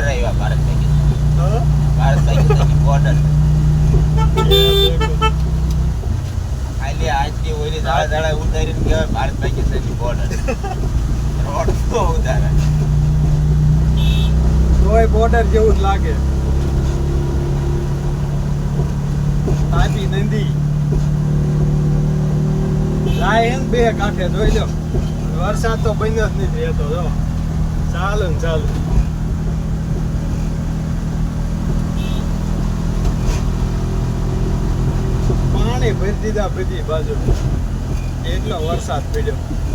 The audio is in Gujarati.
બોર્ડર આવ્યા ભારત પાકિસ્તાન ભારત પાકિસ્તાન બોર્ડર ખાલી આજથી ઓલી દાડા દાડા ઉતારીને કહેવાય ભારત પાકિસ્તાનની બોર્ડર રોડ તો ઉતારે બોર્ડર જેવું જ લાગે. તાપી નદી. લાયન બે કાંઠે જોઈ લો. વરસાદ તો બન્યો જ નથી રહેતો, જો. ચાલુ ને ચાલુ. પાણી ભરી દીધા બધી બાજુ. એટલો વરસાદ પડ્યો.